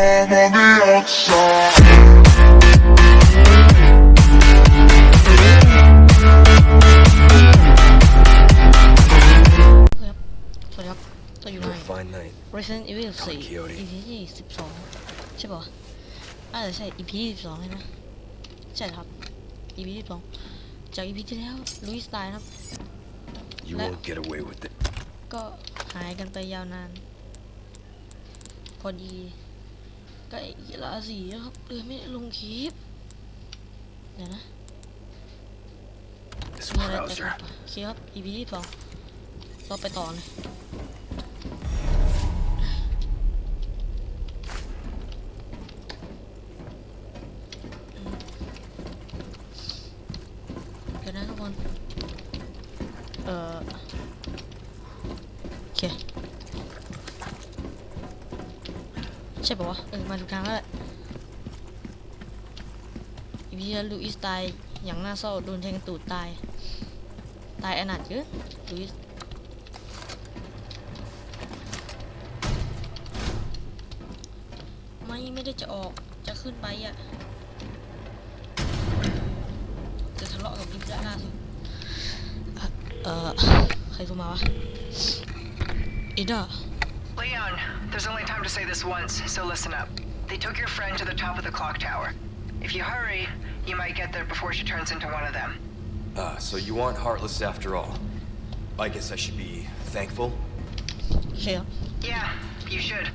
I'm on the outside. สวัสดีครับสวัสดีครับเราอยู่ใน What a fine night. Resident Evil 4 Don Quixote EP ที่12 ใช่ป่ะอ่าใช่ EP ที่12ใช่ไหมใช่ครับ EP ที่12จาก EP ที่แล้วลุยสไตล์นะครับ You Let- won't get away with it. ก็หายกันไปยาวนาน พอดี ก็ไอ้ราศีนะครับเลยไม่ได้ลงคลิปเดี๋ยวนะ This มีอะไรจะ Krauser. ทำปะโอเคครับ EP ที่สองเราไปต่อเลยเดี๋ยวนะทุกคน เอ่อโอเค ใช่ปะวะ เออ มาถูกทางแล้วแหละอีพีลูอิสตายอย่างน่าเศร้าโดนแทงตูดตาย ตายอนาถเยอะลุยส์ไม่ไม่ได้จะออกจะขึ้นไปอะจะทะเลาะกับพิซซ่าล่าสุดเอ่อใครโทรมาวะอีด้า Leon, there's only time to say this once, so listen up. They took your friend to the top of the clock tower. If you hurry, you might get there before she turns into one of them. Ah, so you aren't heartless after all. I guess I should be thankful. โอเคครับ Yeah, you should.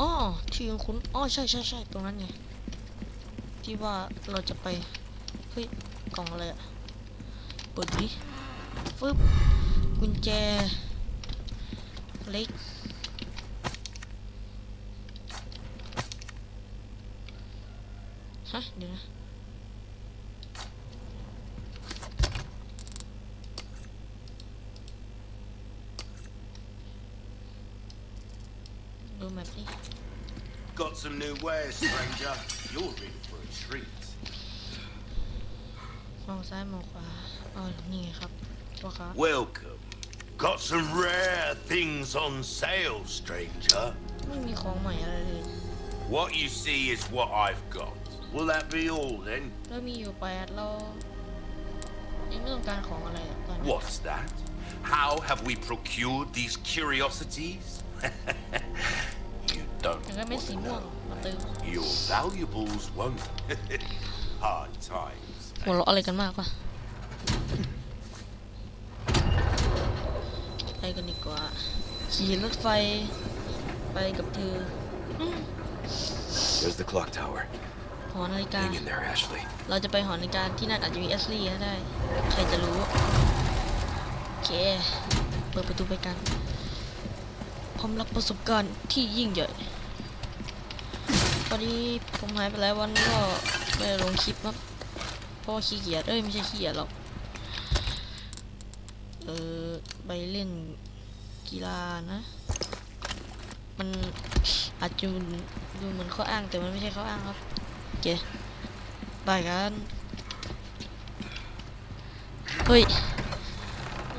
อ๋อที่คุณคุณอ๋อใช่ใช่ใช่ตรงนั้นไง ที่ว่าเราจะไป เฮ้ย กล่องอะไรอะเปิดดิฟึบ กุญแจเล็กฮะเดี๋ยวนะดูแบบนี้ Got some new wares, stranger. You're in for a treat. มองซ้ายมองขวาอ๋อนี่ไงครับพ่อค้า Welcome. Got some rare things on sale, stranger. ไม่มีของใหม่อะไรเลย What you see is what I've got. Will that be all then? เรามีอยู่แปดเรายังไม่ต้องการของอะไรอะตอนนี้ What's that? How have we procured these curiosities? you don't ยังก็ไม่ want สี to ม่วง know. มาเติม Your valuables won't. Hard times. หัวเราะอะไรกันมากปะ กันดีกว่า ขี่รถไฟไปกับเธออืม There's the clock tower. หอนาฬิกา Hang in there, Ashley. เราจะไปหอนาฬิกาที่นั่นอาจจะมีแอสลี่ก็ได้ ใครจะรู้โอเค เปิดประตูไปกันพร้อมรับประสบการณ์ที่ยิ่งใหญ่ตอนนี้ผมหายไปหลายวันก็ไม่ได้ลงคลิปครับเพราะว่าขี้เกียจเอ้ยไม่ใช่ขี้เกียจหรอก เออไปเล่นกีฬานะ มันอาจจะดูเหมือนข้ออ้างแต่มันไม่ใช่ข้ออ้างครับโอเคไปกันเฮ้ย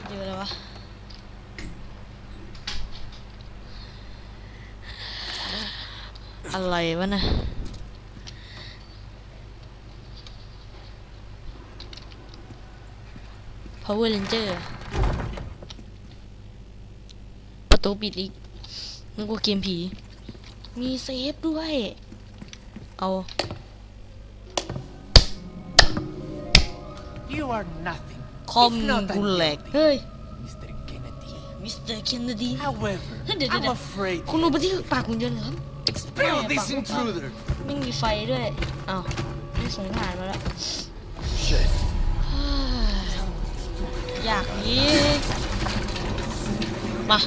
เจออะไรวะอะไรวะนะพาวเวอร์เรนเจอร์ ประตูปิดอีกนึกว่าเกมผี มีเซฟด้วย เอา You are nothing. คอม If not กูแหลก unhealthy. เฮ้ย Mr. Kennedy. มิสเตอร์เคนเนดี However, Hey, did- did- I'm afraid คุณรู้ปะที่ปากคุณยนต์เหรอครับ expel this Yeah, but- intruder. ไม่มีไฟด้วย อ้าวไม่ส่งผ่านมาแล้ว Shit. อยากนี้มา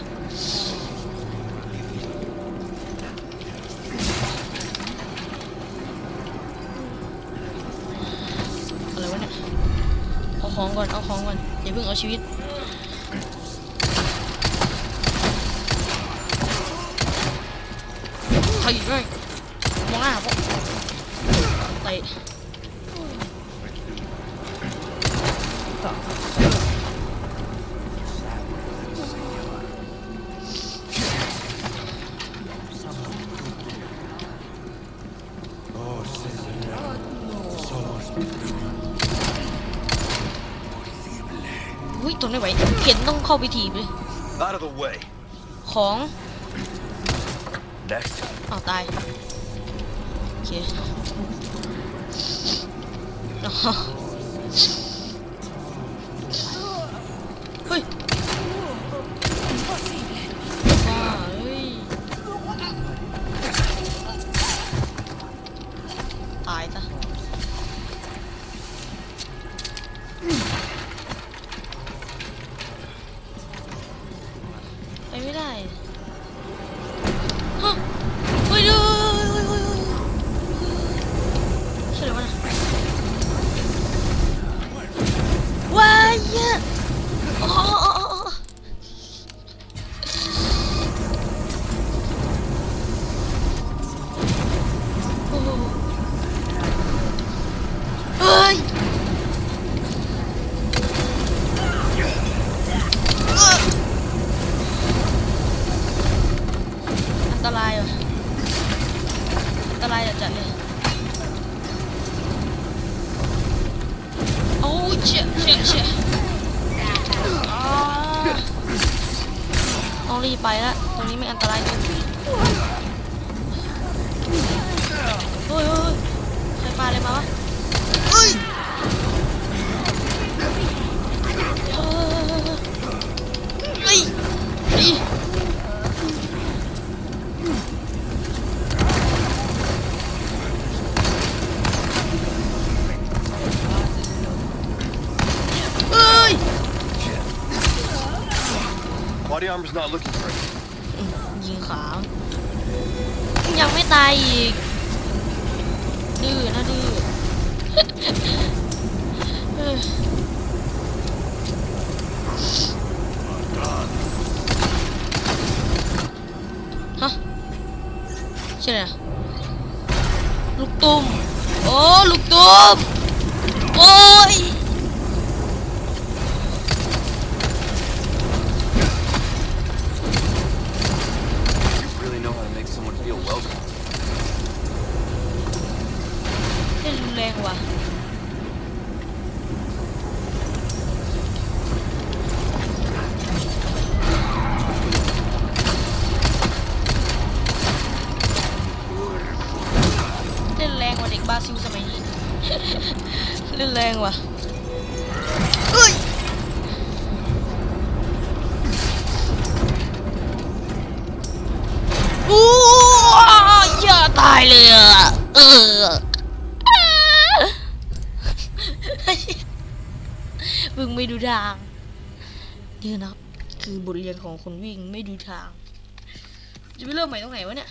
ของก่อน เอาของก่อน อย่าเพิ่งเอาชีวิต ใครอยู่ด้วยมองหน้าพวกเตะโอ้ What ทนไม่ไหวเห็นต้องเข้าไปถีบเลย Out of the way. ของ Next. อ้าวตายโอเค armor's not looking great. ยิงขายังไม่ตายอีก ดื้อนะดื้อ ฮะใช่ไหมลูกตุ้ม โอ้ ลูกตุ้ม แรงว่ะเอ้ยอู้อย่าตายเลยอะเออมึงไม่ดูทางนี่นะครับคือบทเรียนของคนวิ่งไม่ดูทาง จะไปเริ่มใหม่ตรงไหนวะเนี่ย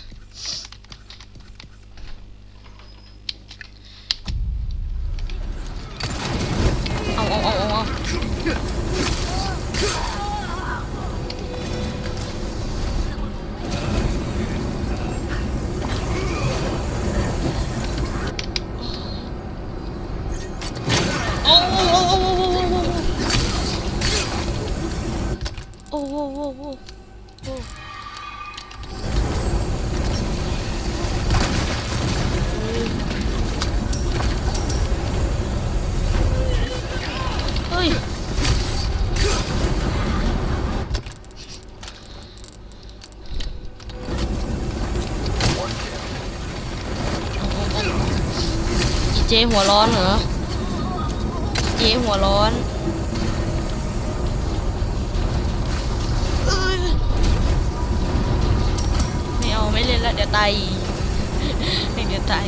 หัวร้อนเหรออีเจหัวร้อนไม่เอาไม่เล่นละเดี๋ยวตายเดี๋ยวตาย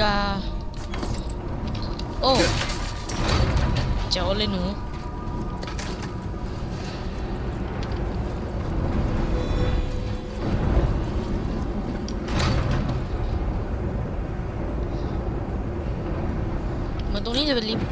กา โอ้เจ้าเลยหนูมันตรงนี้จะเป็นลิฟต์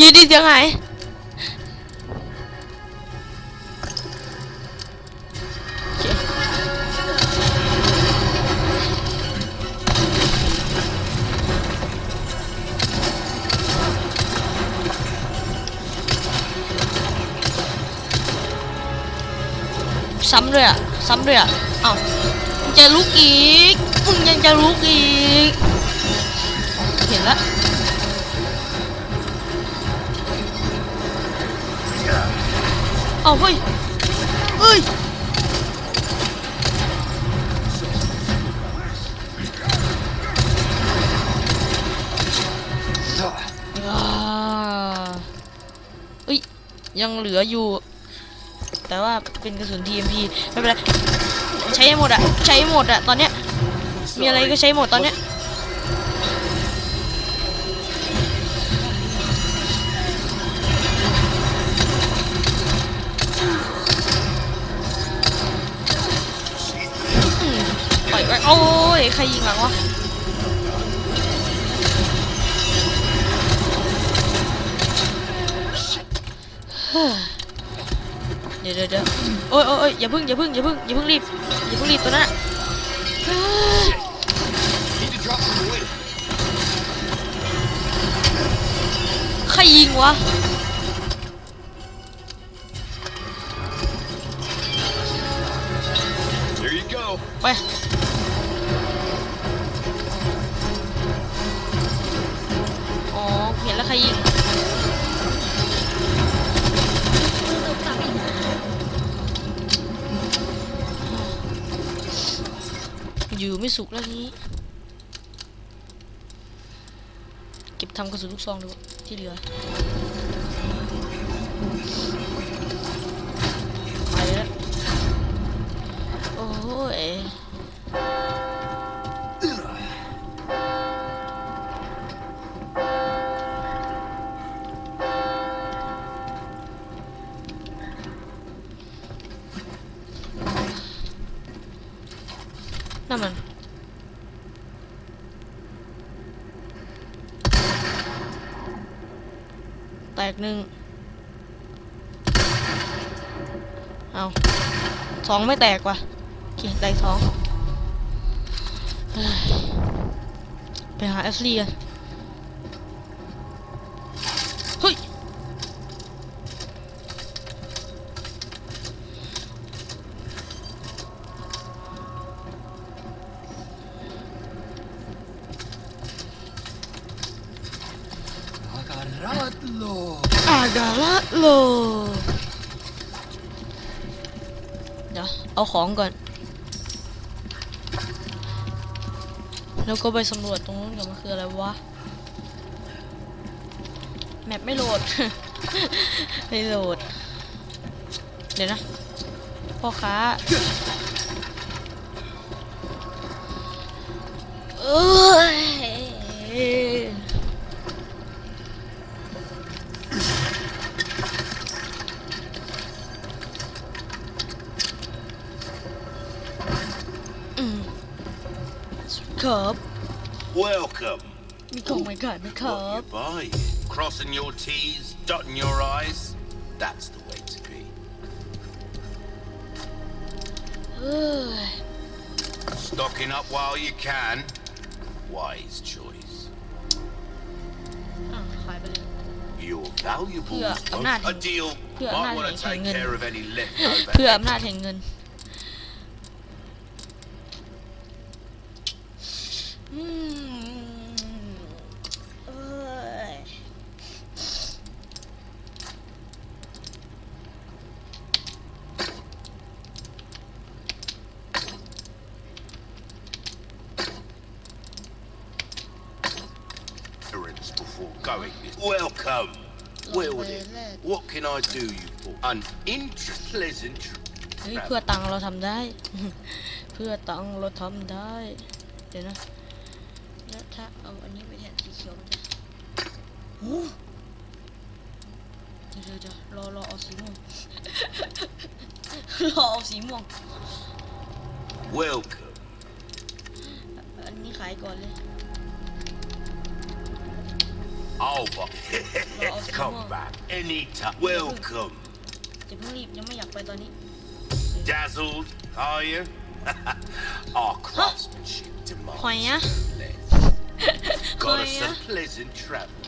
ยืนดีเสียงหายโอเคซ้ำด้วยอะ ซ้ำด้วยอะ เอ้ามึงจะลุกอีก มึงยังจะลุกอีกอ๋อเห็นละ เอาเฮ้ยเฮ้ยอ่าเอ้ยยังเหลืออยู่ แต่ว่าเป็นกระสุน TMP ไม่เป็นไรใช้หมดอะใช้ให้หมดอะตอนเนี้ยมีอะไรก็ใช้หมดตอนเนี้ย โอ้ยใครยิงหลังวะเดี๋ยวเดี๋ยวเดี๋ยวโอ้ยโอ้ยโอ้ยอย่าพึ่งอย่าพึ่งอย่าพึ่งอย่าพึ่งรีบอย่าพึ่งรีบตัวนั้นอะเฮ้ย Need to drop from the lift. ใครยิงวะ Here you go. ไป ไม่สุกแล้วนี้ เก็บทำกระสุนลูกซองดีกว่าที่เหลือ หนึ่งเอาสองไม่แตกว่ะโอเคได้สองไปหาแอสลี่กันเฮ้ยอากาศรัดลม เดี๋ยวเอาของก่อน แล้วก็ไปสำรวจตรงนู้นก่อนมันคืออะไรวะ แมปไม่โหลด ไม่โหลด เดี๋ยวนะ พ่อค้า เอ้ย มีของไหมขายไหมครั What บ you buying? Crossing your T's, dotting your I's. That's the way to be. เอ้ย Stocking up while you can. Wise choice. อะขายไปเลย Your valuables. Yeah, I'm not- a deal. Yeah, I'm Might not want to take hanging. care of any leftover. เพื่ออำนาจแห่งเงินอืมเอ้ย errands before going. Welcome. Well then, what can I do you for? An interest pleasant. เฮ้ยเพื่อตังค์เราทำได้ เพื่อตังค์เราทำได้ เดี๋ยวนะแล้วถ้าเอาอันนี้ไปแทนสีเขียวมันจะโอ้เดี๋ยวเดี๋ยวเดี๋ยวรอรอเอาสีม่วง รอเอาสีม่วง Welcome. อันนี้ขายก่อนเลย Oh, but Well, come well. back anytime. Welcome. จะเพิ่งรีบยังไม่อยากไปตอนนี้ Dazzled, are you? Our craftsmanship demands หอยอะ less. ห Got อย us อะ a pleasant travel.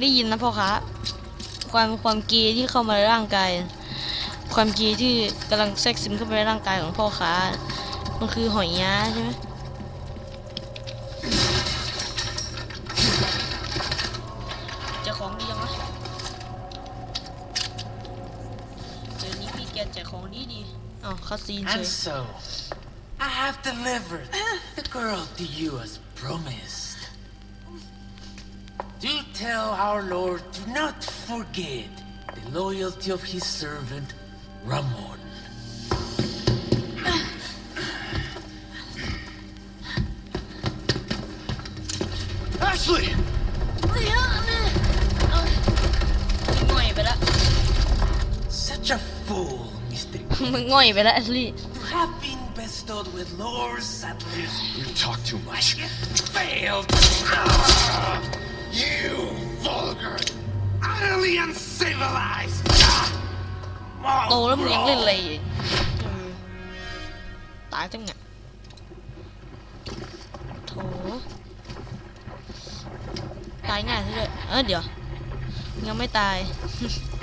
ได้ยินนะพ่อค้าความความเกย์ที่เข้ามาในร่างกาย ความเกย์ที่กำลังแทรกซึมเข้าไปในร่างกายของพ่อค้ามันคือหอยย้าใช่ไหม ดีๆอ้าวคาซีนเฉ And ย so, I have delivered the girl to you as promised. Do tell our Lord to not forget the loyalty of his servant, Ramon. งง่อยไปละแอชลี่ To have been bestowed with Lord Saddler's You talk too much. failed. You vulgar, utterly uncivilized! โตแล้วมึงยังเล่นอะไรอีกอืมตายจังไงโถตายง่ายซะด้วยเออเดี๋ยว ยังไม่ตาย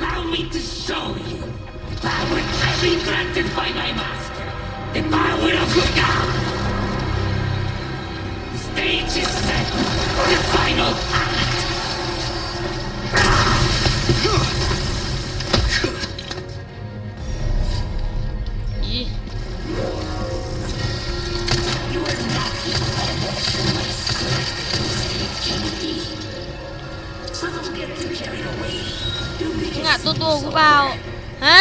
Allow me to show you the power I've been granted by my master. The power of God. The stage is set for the final act. ตัวตัวกูเปล่าฮะ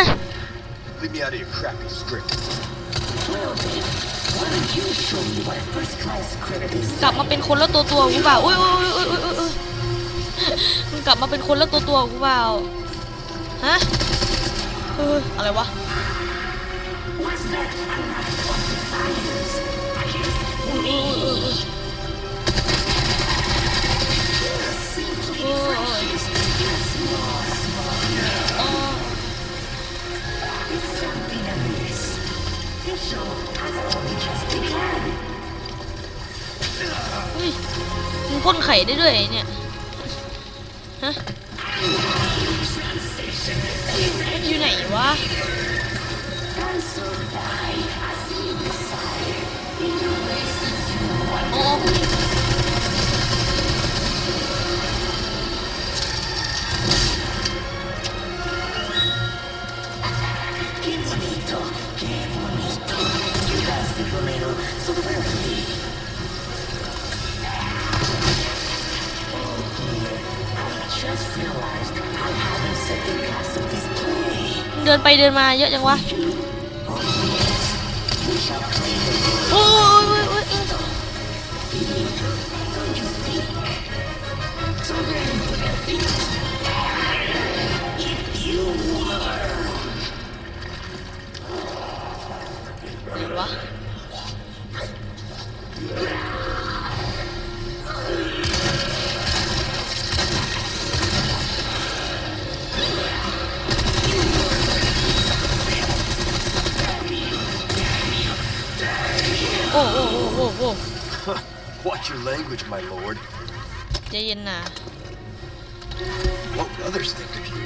Leave me out of your crappy script. well then, why don't you show me what a first-class script is? กลับมาเป็นคนแล้วตัวตัวกูเปล่าอุ้ยอุ้ยอุ้ยอุ้ยอุ้ยอุ้ยมึงกลับมาเป็นคนแล้วตัวตัวกูเปล่าฮะเอออะไรวะ Was that an act of defiance against อุ้ย มึงพ่นไข่ได้ด้วยเนี่ย ฮะ มันอยู่ไหนวะ เดินไปเดินมาเยอะจังวะ โอ้โอ้โอ้โอ้โอ้ Watch your language, my lord. ใจเย็นนะ What would others think of you?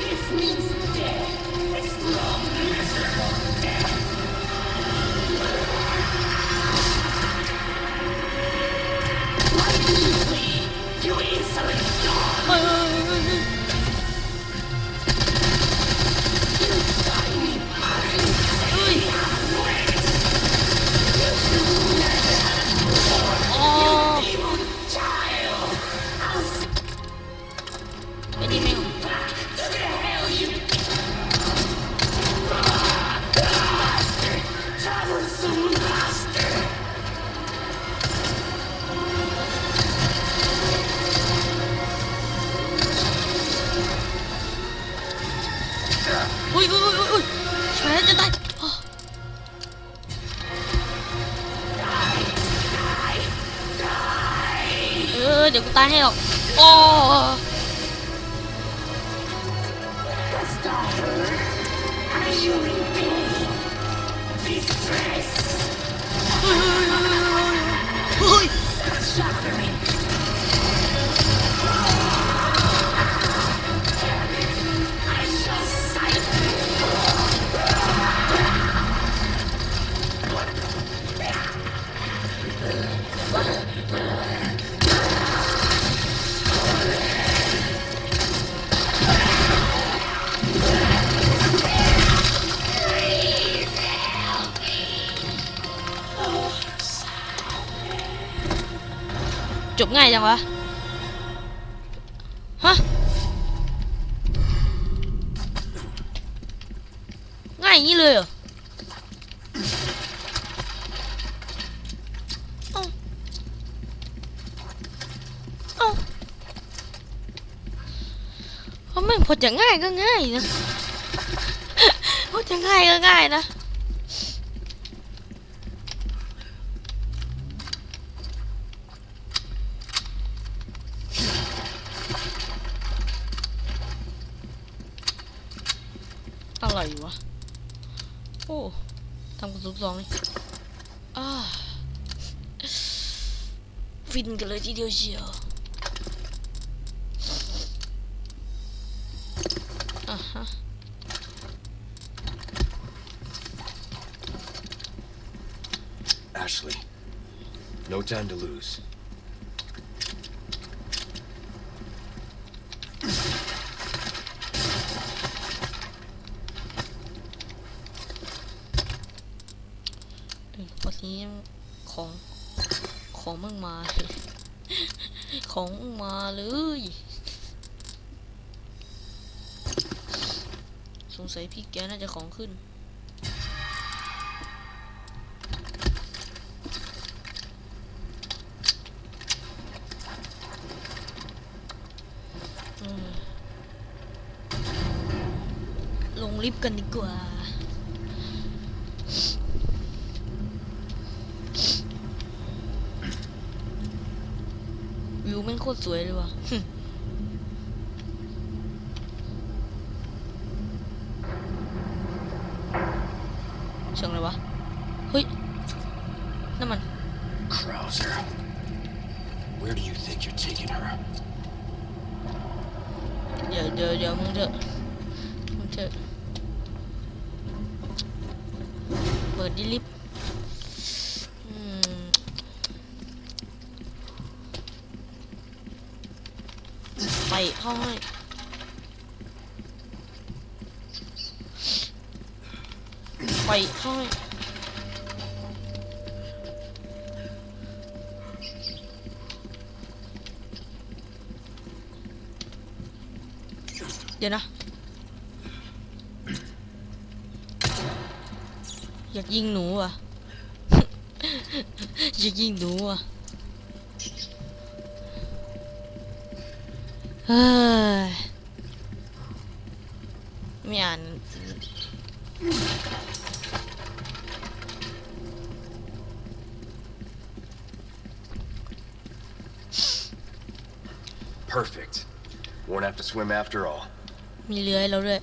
This means death. As long as Why do you flee? You insolent dog! อเดี๋ยว ง่ายจังวะ ฮะ ง่ายอย่างนี้เลยเหรอเอ้าเอ้าเพราะม่งพอจะง่ายก็ง่ายนะ พอจะง่ายก็ง่ายนะ อะไรวะ โอ้ทำกระสุนสองเลยอ่าฟินกันเลยทีเดียวเชียวอะฮะ Ashley, no time to lose. เออวันนี้ของ ของมึงมาเลย ของมึงมาเลย สงสั ยพี่แกน่าจะของขึ้น ลงลิฟต์กันดีกว่าวิวแม่งโคตรสวยเลยว่ะ ไปเข้าเดี๋ยวนะ อยากยิงหนูอะ อยากยิงหนูอะเฮ้ยไม่อ่าน swim after all. มีเรือให้เราด้วย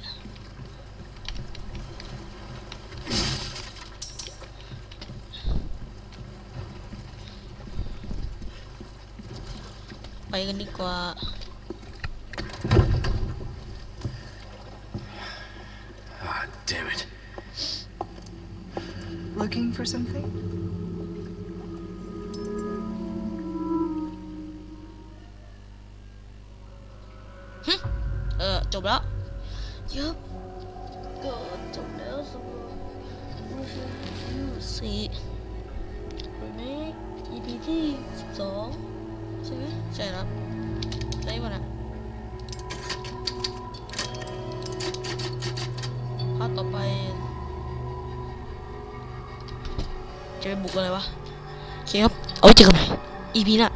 ไปกันดีกว่า Ah, damn it. Looking for something? บแล้วยับก็จบแล้วสำหรับวิชยูสี่วันนี้ EP ที่สิบสองใช่ไหมใช่ครับใช่ป่ะนะภาคต่อไป จะไปบุกอะไรวะโอเคครับ เอาเจอกันใหม่ EP หน้า